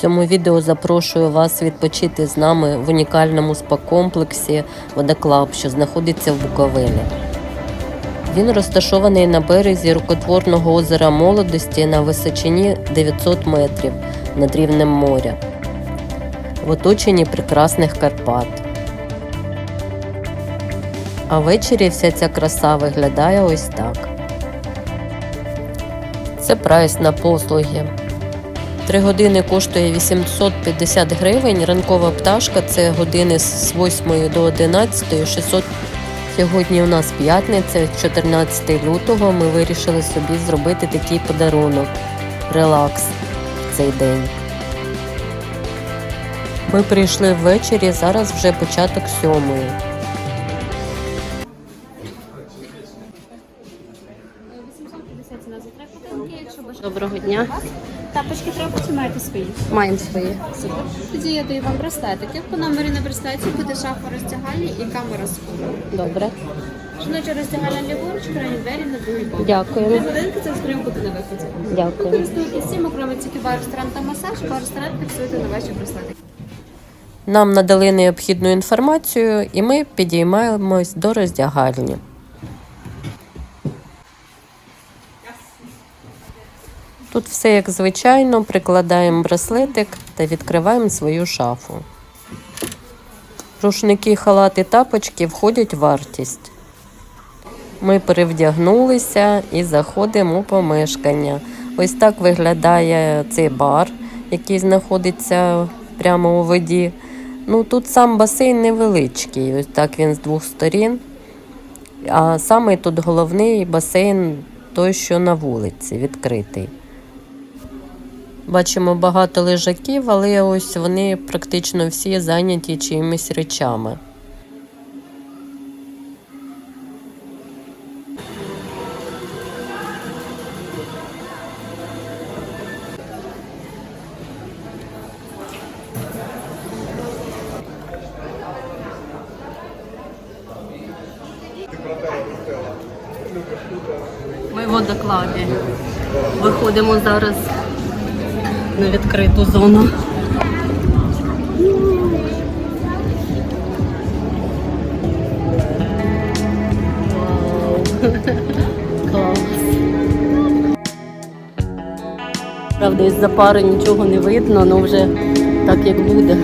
Цьому відео запрошую вас відпочити з нами в унікальному спа-комплексі Водоклаб, що знаходиться в Буковелі. Він розташований на березі рукотворного озера Молодості на височині 900 метрів над рівнем моря, в оточенні прекрасних Карпат. А ввечері вся ця краса виглядає ось так. Це прайс на послуги. Три години коштує 850 гривень. Ранкова пташка це години з 8 до 11, 600. Сьогодні у нас п'ятниця, 14 лютого. Ми вирішили собі зробити такий подарунок. Релакс в цей день. Ми прийшли ввечері, зараз вже початок сьомої. Ціна за три якщо бажаєте. Доброго дня. Тапочки треба чи маєте свої? Маємо свої. Супер. Тоді я даю вам браслетики. По номері на браслеті буде шафа роздягальня і камера з фото. Добре. Жіноча роздягальня ліворуч, крайні двері на другий бок. Три Дякуємо. годинки це стрім буде на виході. Дякую. Користуйтесь всім, окремо тільки бар, ресторан та масаж, бар, ресторан фіксуйте на ваші браслетики. Нам надали необхідну інформацію, і ми підіймаємось до роздягальні. Тут все як звичайно, прикладаємо браслетик та відкриваємо свою шафу. Рушники, халати, тапочки входять в вартість. Ми перевдягнулися і заходимо у помешкання. Ось так виглядає цей бар, який знаходиться прямо у воді. Ну тут сам басейн невеличкий, ось так він з двох сторін. А саме тут головний басейн той, що на вулиці, відкритий. Бачимо багато лежаків, але ось вони практично всі зайняті чиїмись речами. Ми в водокладі. Виходимо зараз на відкриту зону. Правда, із-за пари нічого не видно, але вже так як буде.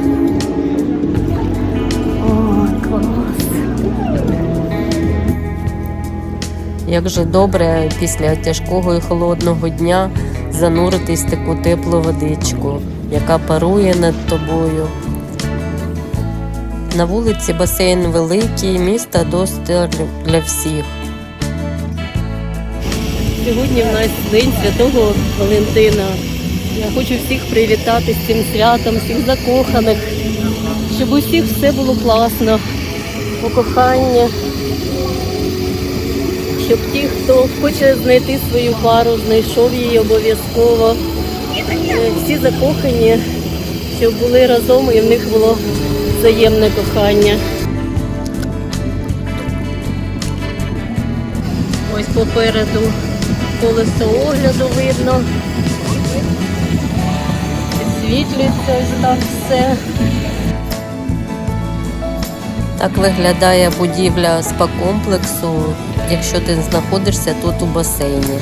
Ой, клас. Як же добре після тяжкого і холодного дня зануритись в таку теплу водичку, яка парує над тобою. На вулиці басейн великий, міста доступ для всіх. Сьогодні в нас День Святого Валентина. Я хочу всіх привітати з цим святом, всіх закоханих, щоб у всіх все було класно, у коханні щоб ті, хто хоче знайти свою пару, знайшов її обов'язково. Е, Всі закохані, щоб були разом і в них було взаємне кохання. Ось попереду колесо огляду видно. Підсвітлюється ось так все. Так виглядає будівля спа-комплексу, якщо ти знаходишся тут у басейні.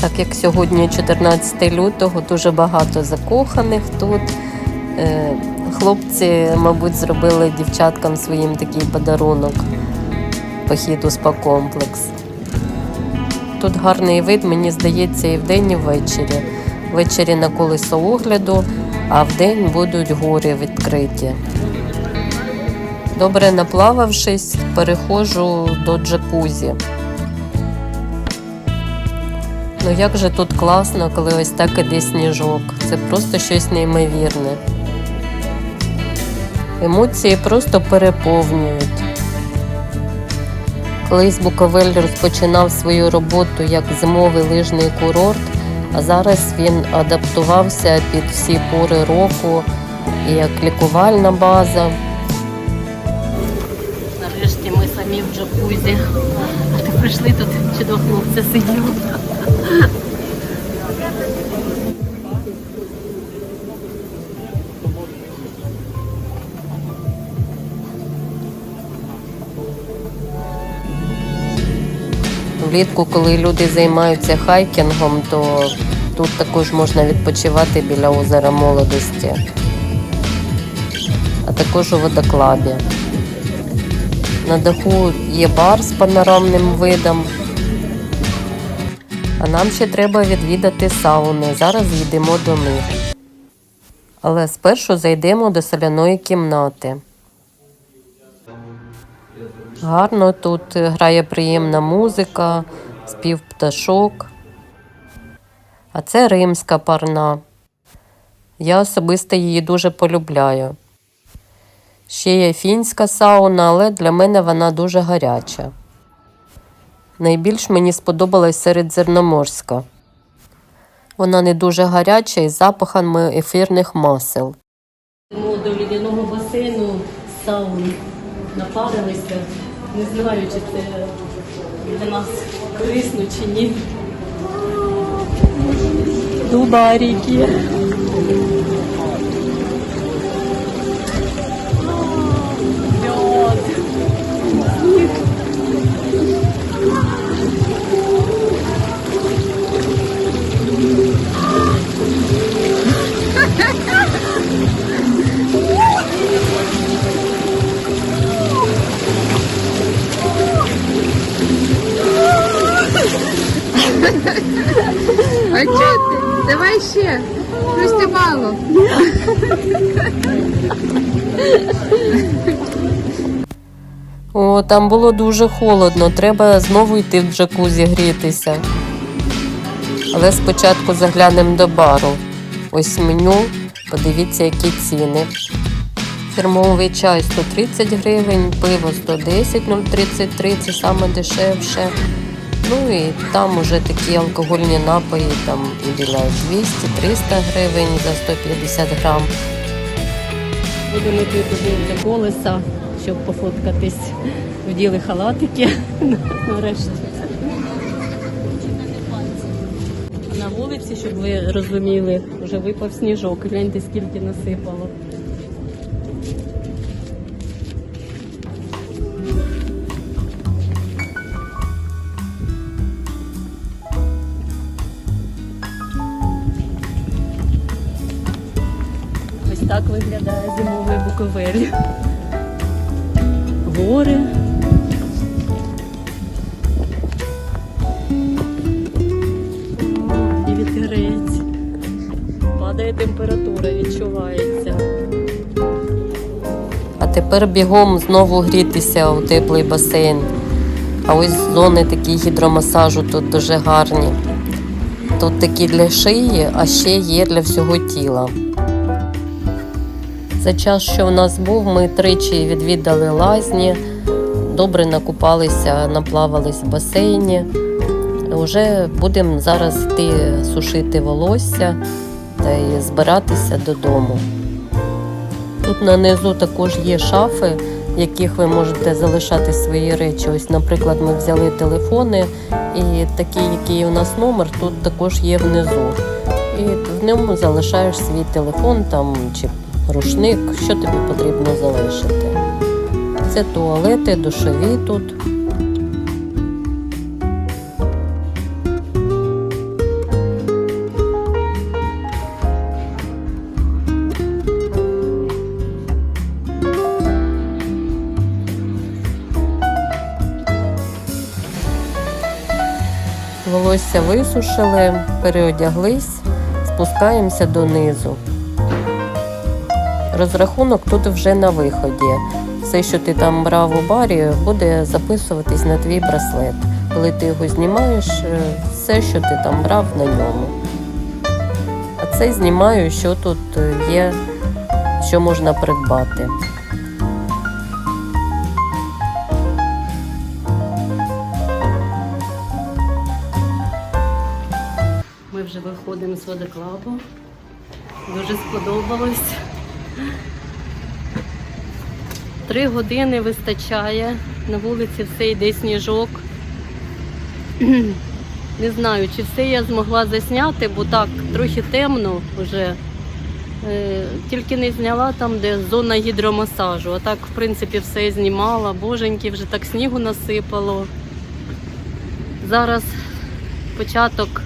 Так як сьогодні 14 лютого, дуже багато закоханих тут. Е, Хлопці, мабуть, зробили дівчаткам своїм такий подарунок похід у спа-комплекс. Тут гарний вид, мені здається, і вдень, і ввечері. Ввечері на колесо огляду, а вдень будуть гори відкриті. Добре наплававшись, переходжу до джакузі. Ну як же тут класно, коли ось так іде сніжок. Це просто щось неймовірне. Емоції просто переповнюють. Колись Буковель розпочинав свою роботу як зимовий лижний курорт, а зараз він адаптувався під всі пори року і як лікувальна база. Нарешті ми самі в джакузі. А ти прийшли тут чи до хлопця сиділи. Влітку, коли люди займаються хайкінгом, то тут також можна відпочивати біля озера молодості, а також у водоклабі. На даху є бар з панорамним видом. А нам ще треба відвідати сауни. Зараз йдемо до них. Але спершу зайдемо до соляної кімнати. Гарно тут грає приємна музика, спів пташок. А це римська парна. Я особисто її дуже полюбляю. Ще є фінська сауна, але для мене вона дуже гаряча. Найбільш мені сподобалась середземноморська. Вона не дуже гаряча і запахами ефірних масел. До лідяного басейну сауни напарилися. Не знаю, чи це для нас корисно чи ні. Дубарики. Лед. Там було дуже холодно, треба знову йти в джакузі грітися. Але спочатку заглянемо до бару. Ось меню, подивіться, які ціни. Фірмовий чай 130 гривень, пиво 110, 0,33, це саме дешевше. Ну і там уже такі алкогольні напої, там біля 200-300 гривень за 150 грам. Будемо туди колеса, щоб пофоткатись. Вділи халатики нарешті. На вулиці, щоб ви розуміли, вже випав сніжок. Гляньте, скільки насипало. Ось так виглядає зимовий Буковель. Гори. І вітерець. Падає температура, відчувається. А тепер бігом знову грітися у теплий басейн. А ось зони такі гідромасажу тут дуже гарні. Тут такі для шиї, а ще є для всього тіла. За час, що в нас був, ми тричі відвідали лазні, добре накупалися, наплавались в басейні. Уже будемо зараз йти сушити волосся та й збиратися додому. Тут на низу також є шафи, в яких ви можете залишати свої речі. Ось, наприклад, ми взяли телефони, і такий, який у нас номер, тут також є внизу. І в ньому залишаєш свій телефон там чи рушник, що тобі потрібно залишити. Це туалети, душові тут. Волосся висушили, переодяглись, спускаємося донизу. Розрахунок тут вже на виході. Все, що ти там брав у барі, буде записуватись на твій браслет. Коли ти його знімаєш, е, все, що ти там брав на ньому. А це знімаю, що тут є, що можна придбати. Ми вже виходимо з водоклабу. Дуже сподобалось. Три години вистачає. На вулиці все йде сніжок. Не знаю, чи все я змогла засняти, бо так трохи темно вже. Е, Тільки не зняла там, де зона гідромасажу. А так, в принципі, все знімала. Боженьки, вже так снігу насипало. Зараз початок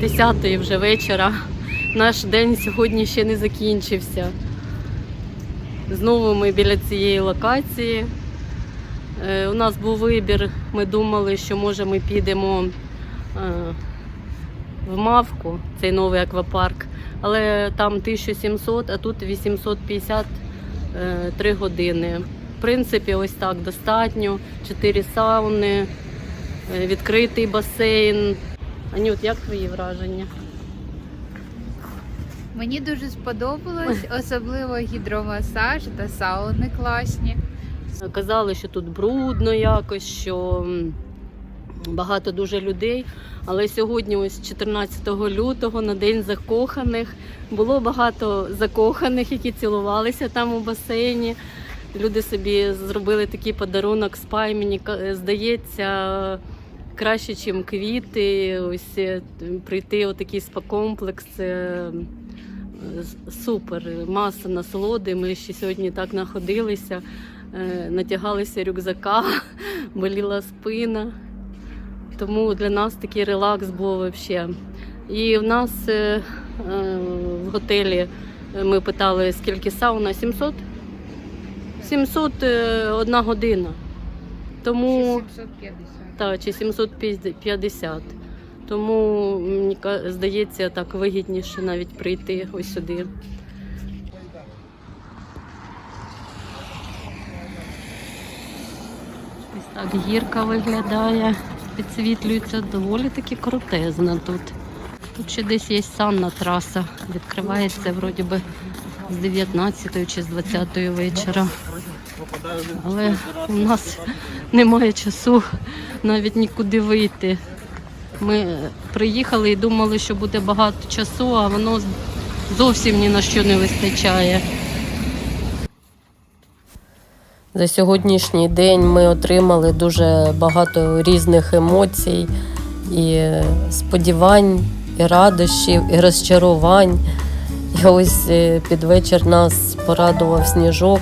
10 вже вечора. Наш день сьогодні ще не закінчився. Знову ми біля цієї локації. Е, У нас був вибір, ми думали, що може ми підемо е, в Мавку, цей новий аквапарк, але там 1700, а тут 850 е, 3 години. В принципі, ось так достатньо. Чотири сауни, відкритий басейн. Анют, як твої враження? Мені дуже сподобалось, особливо гідромасаж та сауни класні. Казали, що тут брудно якось, що багато дуже людей. Але сьогодні, ось 14 лютого, на день закоханих, було багато закоханих, які цілувалися там у басейні. Люди собі зробили такий подарунок спа, і мені здається. Краще, ніж квіти, ось е, прийти у такий спа-комплекс. Супер, маса насолоди. Ми ще сьогодні так находилися е, натягалися рюкзака, боліла спина. Тому для нас такий релакс був взагалі. І в нас е, е, в готелі ми питали, скільки сауна? 700? 700 е, одна година. Тому Чи 750. та, чи 750. Тому мені здається, так вигідніше навіть прийти ось сюди. Ось так гірка виглядає, підсвітлюється доволі таки крутезна тут. Тут ще десь є санна траса. Відкривається вроді би з 19 чи з 20 вечора. Але у нас немає часу навіть нікуди вийти. Ми приїхали і думали, що буде багато часу, а воно зовсім ні на що не вистачає. За сьогоднішній день ми отримали дуже багато різних емоцій, і сподівань, і радощів, і розчарувань. І ось е, під вечір нас порадував сніжок.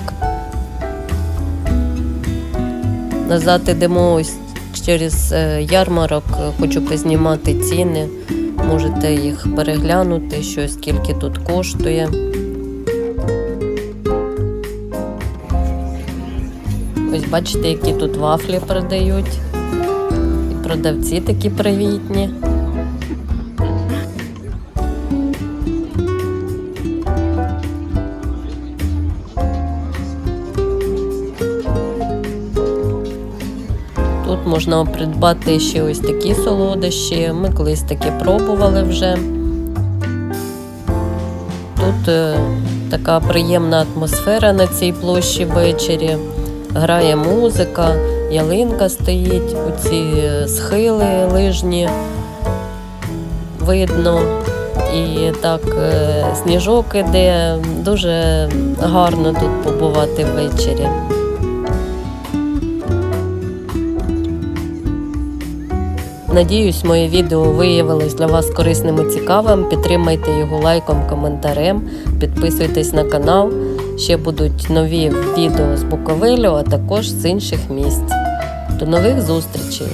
Назад ідемо ось через е, ярмарок, е, хочу познімати ціни. Можете їх переглянути, що скільки тут коштує. Ось бачите, які тут вафлі продають. І продавці такі привітні. Можна придбати ще ось такі солодощі. Ми колись таке пробували вже. Тут е, така приємна атмосфера на цій площі ввечері. Грає музика, ялинка стоїть, оці е, схили лижні видно. І так е, сніжок іде. Дуже гарно тут побувати ввечері. Надіюсь, моє відео виявилось для вас корисним і цікавим. Підтримайте його лайком, коментарем, підписуйтесь на канал. Ще будуть нові відео з Буковелю, а також з інших місць. До нових зустрічей!